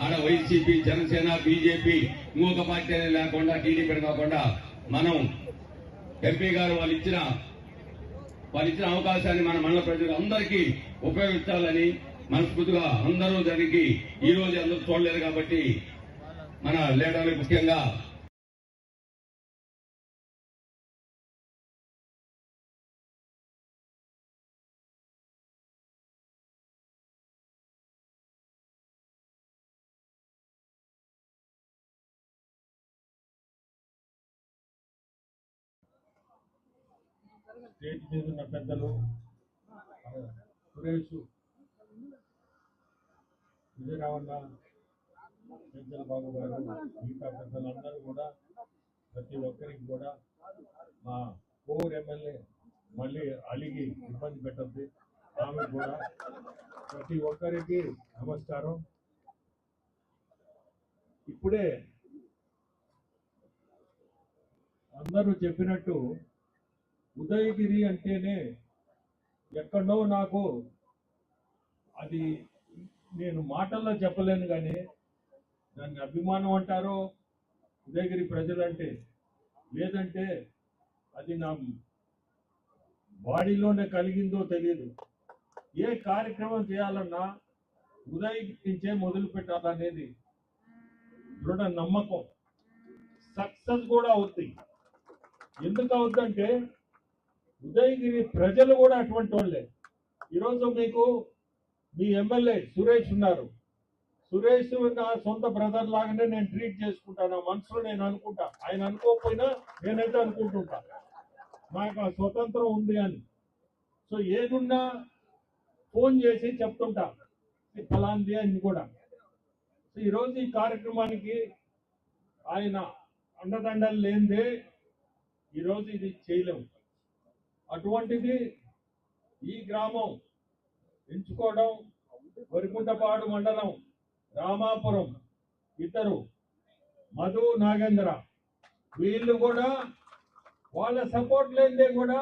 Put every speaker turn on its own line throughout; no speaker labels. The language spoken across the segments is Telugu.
ఆడ వైసీపీ జనసేన బీజేపీ ఇంకొక పార్టీ లేకుండా టీడీపీ కాకుండా మనం ఎంపీ గారు వాళ్ళు ఇచ్చిన వాళ్ళు ఇచ్చిన అవకాశాన్ని మన మండల ప్రజలు అందరికీ ఉపయోగించాలని మనస్ఫూర్తిగా అందరూ దానికి ఈ రోజు అందరూ చూడలేదు కాబట్టి మన లీడర్లు ముఖ్యంగా
స్టేజ్ మీద ఉన్న పెద్దలు సురేష్ విజయరావణ పెద్దల బాబు గారు మిగతా పెద్దలందరూ కూడా ప్రతి ఒక్కరికి కూడా మా కోర్ ఎమ్మెల్యే మళ్ళీ అలిగి ఇబ్బంది పెట్టద్ది. ఆమె కూడా ప్రతి ఒక్కరికి నమస్కారం. ఇప్పుడే అందరూ చెప్పినట్టు ఉదయగిరి అంటేనే ఎక్కడో నాకు అది నేను మాటల్లో చెప్పలేను కానీ దాన్ని అభిమానం అంటారో ఉదయగిరి ప్రజలంటే లేదంటే అది నా బాడీలోనే కలిగిందో తెలియదు ఏ కార్యక్రమం చేయాలన్నా ఉదయించే మొదలు పెట్టాలనేది దృఢ నమ్మకం. సక్సెస్ కూడా అవుతాయి ఎందుకు అవుతుందంటే ఉదయగిరి ప్రజలు కూడా అటువంటి వాళ్ళే. ఈరోజు మీకు మీ ఎమ్మెల్యే సురేష్ ఉన్నారు. సురేష్ నా సొంత బ్రదర్ లాగానే నేను ట్రీట్ చేసుకుంటాను. నా మనసులో నేను అనుకుంటా. ఆయన అనుకోకపోయినా నేనైతే అనుకుంటుంటా. నాకు ఆ స్వతంత్రం ఉంది అని. సో ఏదున్నా ఫోన్ చేసి చెప్తుంటా. ఫలాంది అని కూడా. సో ఈరోజు ఈ కార్యక్రమానికి ఆయన అండదండలు లేనిదే ఈరోజు ఇది చేయలేము. అటువంటిది ఈ గ్రామం ఎంచుకోవడం వరికుంటపాడు మండలం రామాపురం ఇద్దరు మధు నాగేంద్ర. వీళ్ళు కూడా వాళ్ళ సపోర్ట్ లేనిదే కూడా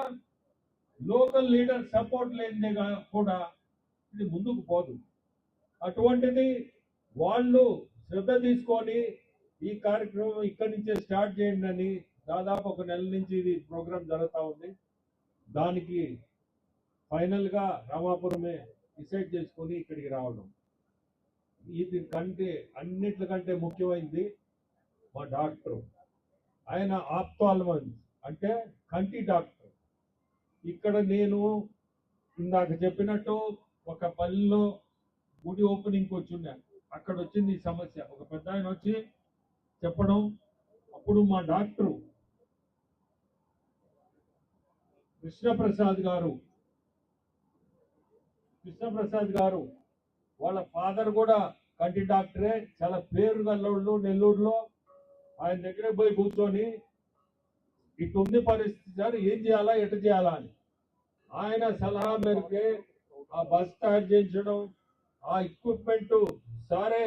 లోకల్ లీడర్ సపోర్ట్ లేనిదే కూడా ఇది ముందుకు పోదు. అటువంటిది వాళ్ళు శ్రద్ధ తీసుకొని ఈ కార్యక్రమం ఇక్కడి నుంచే స్టార్ట్ చేయండి అని దాదాపు ఒక నెల నుంచి ఇది ప్రోగ్రామ్ జరుగుతూ ఉంది. దానికి ఫైనల్గా రామాపురమే డిసైడ్ చేసుకొని ఇక్కడికి రావడం. ఇది కంటే అన్నిటికంటే ముఖ్యమైనది మా డాక్టర్. ఆయన ఆప్తాల్మన్ అంటే కంటి డాక్టర్. ఇక్కడ నేను ఇందాక చెప్పినట్టు ఒక పల్లెలో గుడి ఓపెనింగ్కి వచ్చిండే అక్కడ వచ్చింది ఈ సమస్య. ఒక పెద్ద ఆయన వచ్చి చెప్పడం అప్పుడు మా డాక్టరు కృష్ణప్రసాద్ గారు కృష్ణప్రసాద్ గారు వాళ్ళ ఫాదర్ కూడా కంటి డాక్టరే చాలా పేరు గల్లోళ్ళు నెల్లూరులో. ఆయన దగ్గర పోయి కూర్చొని ఇటుంది పరిస్థితి సార్ ఏం చేయాలా ఎట చేయాలా అని. ఆయన సలహా మేరకే ఆ బస్ తయారు చేయించడం ఆ ఎక్విప్మెంట్ సరే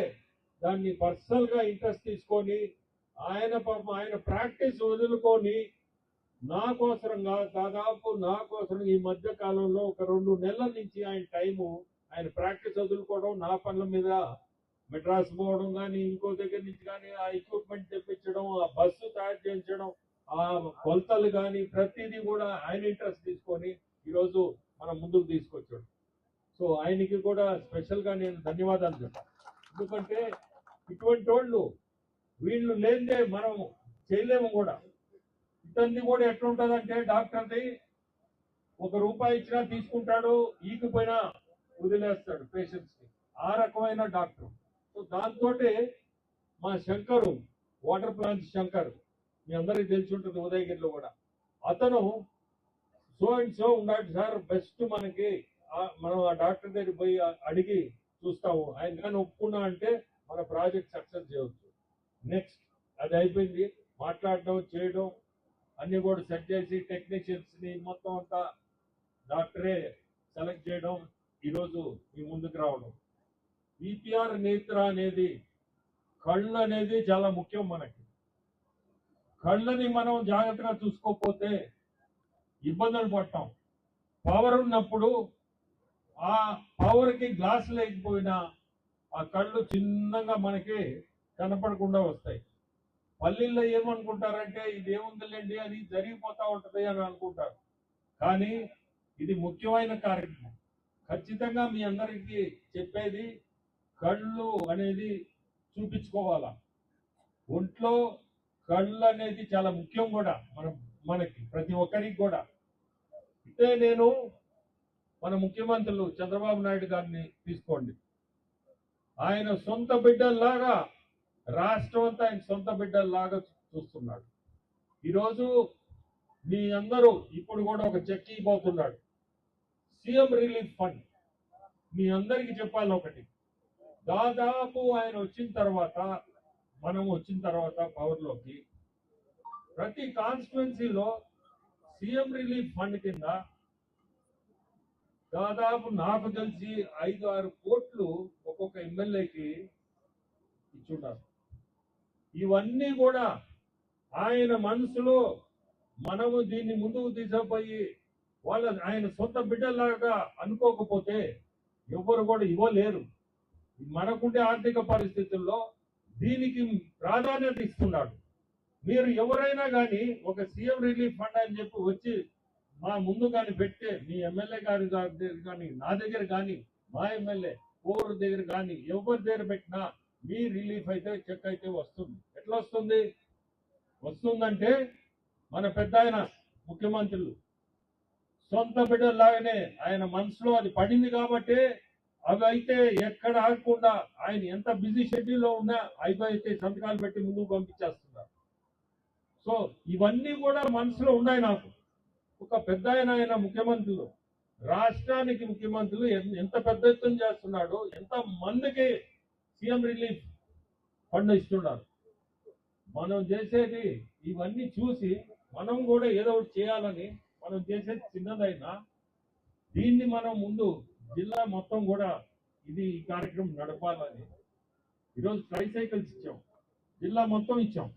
దాన్ని పర్సనల్గా ఇంట్రెస్ట్ తీసుకొని ఆయన పాపం ఆయన ప్రాక్టీస్ వదులుకొని నా కోసరంగా దాదాపు నా కోసం ఈ మధ్య కాలంలో ఒక రెండు నెలల నుంచి ఆయన టైము ఆయన ప్రాక్టీస్ వదులుకోవడం నా పనుల మీద మెడ్రాస్ పోవడం కానీ ఇంకో దగ్గర నుంచి కానీ ఆ ఎక్విప్మెంట్ తెప్పించడం ఆ బస్సు తయారు చేయించడం ఆ కొలతలు కానీ ప్రతిదీ కూడా ఆయన ఇంట్రెస్ట్ తీసుకొని ఈరోజు మనం ముందుకు తీసుకొచ్చాడు. సో ఆయనకి కూడా స్పెషల్గా నేను ధన్యవాదాలు చెప్తాను ఎందుకంటే ఇటువంటి వాళ్ళు వీళ్ళు లేనిదే మనం చేయలేము కూడా. ఇతన్ని కూడా ఎట్లుంటదంటే డాక్టర్ది ఒక రూపాయి ఇచ్చినా తీసుకుంటాడు ఈకిపోయినా వదిలేస్తాడు పేషెంట్స్కి. ఆ రకమైన డాక్టర్. సో దాంతో మా శంకరు వాటర్ ప్లాంట్ శంకర్ మీ అందరికీ తెలిసి ఉంటుంది ఉదయగిరిలో కూడా. అతను సో అండ్ సో ఉన్నాడు సార్ బెస్ట్ మనకి. మనం ఆ డాక్టర్ దగ్గర పోయి అడిగి చూస్తాము. ఆయన కానీ ఒప్పుకున్నా అంటే మన ప్రాజెక్ట్ సక్సెస్ చేయవచ్చు నెక్స్ట్ అది అయిపోయింది. మాట్లాడడం చేయడం అన్ని కూడా సెట్ చేసి టెక్నీషియన్స్ని మొత్తం అంతా డాక్టరే సెలెక్ట్ చేయడం ఈరోజు మీ ముందుకు రావడం. ఈపీఆర్ నేత్ర అనేది కళ్ళు అనేది చాలా ముఖ్యం మనకి. కళ్ళని మనం జాగ్రత్తగా చూసుకోకపోతే ఇబ్బందులు పడతాం. పవర్ ఉన్నప్పుడు ఆ పవర్కి గ్లాస్ లేకపోయినా ఆ కళ్ళు చిన్నగా మనకి కనపడకుండా వస్తాయి. పల్లెల్లో ఏమనుకుంటారంటే ఇది ఏముందిలేండి అది జరిగిపోతా ఉంటది అని అనుకుంటారు. కానీ ఇది ముఖ్యమైన కార్యక్రమం. ఖచ్చితంగా మీ అందరికీ చెప్పేది కళ్ళు అనేది చూపించుకోవాలా. ఒంట్లో కళ్ళు అనేది చాలా ముఖ్యం కూడా మన మనకి ప్రతి ఒక్కరికి కూడా. అంటే నేను మన ముఖ్యమంత్రులు చంద్రబాబు నాయుడు గారిని తీసుకోండి. ఆయన సొంత బిడ్డల్లాగా రాష్ట్రం అంతా ఆయన సొంత బిడ్డల్లాగా చూస్తున్నాడు. ఈరోజు మీ అందరూ ఇప్పుడు కూడా ఒక చెక్ ఇవ్వబోతున్నాడు సీఎం రిలీఫ్ ఫండ్. మీ అందరికీ చెప్పాలి ఒకటి. దాదాపు ఆయన వచ్చిన తర్వాత మనం వచ్చిన తర్వాత పవర్లోకి ప్రతి కాన్స్టిట్యున్సీలో సీఎం రిలీఫ్ ఫండ్ కింద దాదాపు నాకు తెలిసి ఐదు ఆరు కోట్లు ఒక్కొక్క ఎమ్మెల్యేకి ఇచ్చున్నారు ఇవన్నీ కూడా ఆయన మనసులో మనము దీన్ని ముందుకు తీసుకుపోయి వాళ్ళ ఆయన సొంత బిడ్డలాగా అనుకోకపోతే ఎవరు కూడా ఇవ్వలేరు. మనకుండే ఆర్థిక పరిస్థితుల్లో దీనికి ప్రాధాన్యత ఇస్తున్నాడు. మీరు ఎవరైనా కానీ ఒక సీఎం రిలీఫ్ ఫండ్ అని చెప్పి వచ్చి మా ముందు కానీ పెడితే మీ ఎమ్మెల్యే గారి దగ్గర కానీ నా దగ్గర కానీ మా ఎమ్మెల్యే ఓవర్ దగ్గర కానీ ఎవరి దగ్గర పెట్టినా మీ రిలీఫ్ అయితే చెక్ అయితే వస్తుంది. ఎట్లా వస్తుంది? వస్తుందంటే మన పెద్ద ఆయన ముఖ్యమంత్రులు సొంత బిడ్డలాగానే ఆయన మనసులో అది పడింది కాబట్టి అవి అయితే ఎక్కడ ఆగకుండా ఆయన ఎంత బిజీ షెడ్యూల్లో ఉన్నా అవి అయితే సంతకాలు పెట్టి ముందుకు పంపించేస్తున్నారు. సో ఇవన్నీ కూడా మనసులో ఉన్నాయి నాకు. ఒక పెద్ద ఆయన ఆయన ముఖ్యమంత్రులు. రాష్ట్రానికి ముఖ్యమంత్రులు ఎంత పెద్ద ఎత్తున చేస్తున్నాడు ఎంత మందికి సీఎం రిలీఫ్ ఫండ్ ఇస్తున్నారు మనం చేసేది ఇవన్నీ చూసి మనం కూడా ఏదో ఒకటి చేయాలని మనం చేసేది చిన్నదైనా దీన్ని మనం ముందు జిల్లా మొత్తం కూడా ఇది ఈ కార్యక్రమం నడపాలని ఈరోజు ట్రై సైకిల్స్ ఇచ్చాం. జిల్లా మొత్తం ఇచ్చాం.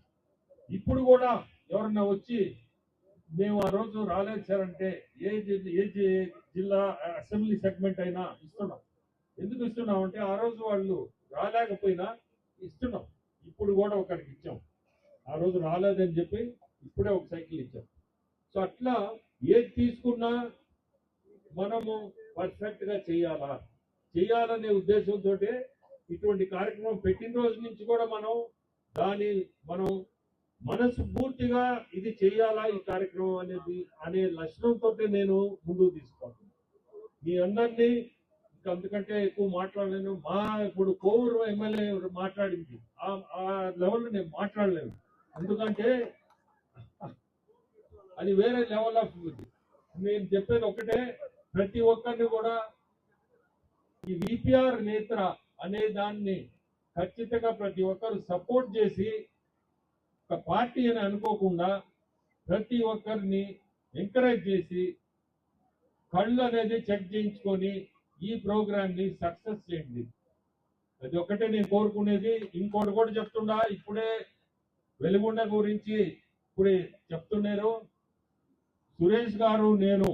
ఇప్పుడు కూడా ఎవరన్నా వచ్చి మేము ఆ రోజు రాలేదు సార్ అంటే ఏ ఏ జిల్లా అసెంబ్లీ సెగ్మెంట్ అయినా ఇస్తున్నాం. ఎందుకు ఇస్తున్నాం అంటే ఆ రోజు వాళ్ళు రాలేకపోయినా ఇస్తున్నాం. ఇప్పుడు కూడా ఒకరికి ఇచ్చాం. ఆ రోజు రాలేదని చెప్పి ఇప్పుడే ఒక సైకిల్ ఇచ్చాం. సో అట్లా ఏది తీసుకున్నా మనము పర్ఫెక్ట్గా చేయాలా? చేయాలనే ఉద్దేశంతో ఇటువంటి కార్యక్రమం పెట్టిన రోజు నుంచి కూడా మనం దాని మనం మనసు పూర్తిగా ఇది చేయాలా ఈ కార్యక్రమం అనేది అనే లక్షణంతో నేను ముందుకు తీసుకోవాలి మీ అందరినీ అందుకంటే ఎక్కువ మాట్లాడలేను. మా ఇప్పుడు కోవూరు ఎమ్మెల్యే మాట్లాడింది. ఆ- ఆ లెవెల్లో నేను మాట్లాడలేను. ఎందుకంటే అది వేరే లెవెల్ ఆఫ్ నేను చెప్పేది ఒకటే ప్రతి ఒక్కరిని కూడా ఈ విపిఆర్ నేత్ర అనే దాన్ని ఖచ్చితంగా ప్రతి ఒక్కరు సపోర్ట్ చేసి ఒక పార్టీ అని అనుకోకుండా ప్రతి ఒక్కరిని ఎంకరేజ్ చేసి కళ్ళు అనేది చెక్ చేయించుకొని ఈ ప్రోగ్రామ్ని సక్సెస్ చేయండి. అది ఒకటే నేను కోరుకునేది. ఇంకోటి కూడా చెప్తుండా ఇప్పుడే వెలుగుండ గురించి ఇప్పుడే చెప్తున్నారు. సురేష్ గారు నేను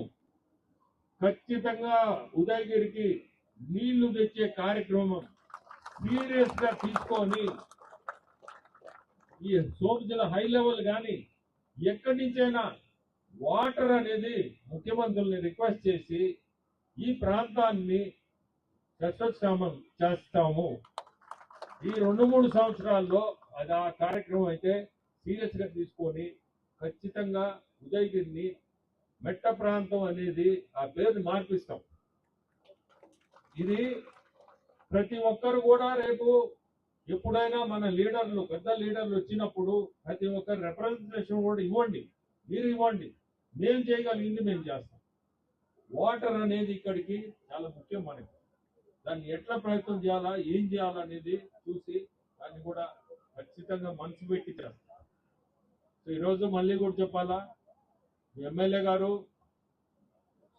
ఖచ్చితంగా ఉదయగిరికి నీళ్ళు తెచ్చే కార్యక్రమం సీరియస్గా తీసుకొని ఈ సోమజల హై లెవెల్ కానీ ఎక్కడి నుంచైనా వాటర్ అనేది ముఖ్యమంత్రుల్ని రిక్వెస్ట్ చేసి ఈ ప్రాంతాన్ని సస్యశ్యామం చేస్తాము. ఈ రెండు మూడు సంవత్సరాల్లో అది ఆ కార్యక్రమం అయితే సీరియస్గా తీసుకొని ఖచ్చితంగా ఉదయగిరిని మెట్ట ప్రాంతం అనేది ఆ పేరుని మార్పిస్తాం. ఇది ప్రతి ఒక్కరు కూడా రేపు ఎప్పుడైనా మన లీడర్లు పెద్ద లీడర్లు వచ్చినప్పుడు ప్రతి ఒక్కరు రిప్రజెంటేషన్ కూడా ఇవ్వండి. మీరు ఇవ్వండి. మేము చేయగలిగింది మేము చేస్తాం. వాటర్ అనేది ఇక్కడికి చాలా ముఖ్యం మనకి. దాన్ని ఎట్లా ప్రయత్నం చేయాలా ఏం చేయాలనేది చూసి దాన్ని కూడా ఖచ్చితంగా మనసు పెట్టి చేస్తాం. సో ఈరోజు మళ్ళీ కూడా చెప్పాలా మీ ఎమ్మెల్యే గారు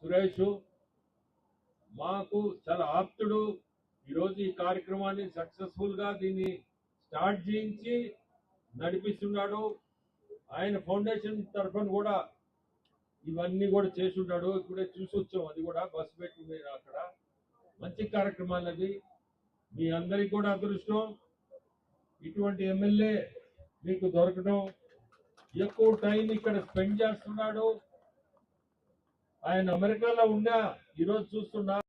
సురేష్ మాకు చాలా ఆప్తుడు. ఈరోజు ఈ కార్యక్రమాన్ని సక్సెస్ఫుల్గా దీన్ని స్టార్ట్ చేయించి నడిపిస్తున్నాడు. ఆయన ఫౌండేషన్ తరఫున కూడా ఇవన్నీ కూడా చేసి ఉంటాడు ఇప్పుడే చూసి వచ్చాం అది కూడా బస్సు పెట్టి అక్కడ. మంచి కార్యక్రమాలు అవి. మీ అందరికి కూడా అదృష్టం. ఇటువంటి ఎమ్మెల్యే మీకు దొరకడం. ఎక్కువ టైం ఇక్కడ స్పెండ్ చేస్తున్నాడు. ఆయన అమెరికాలో ఉన్నా ఈరోజు చూస్తున్నా.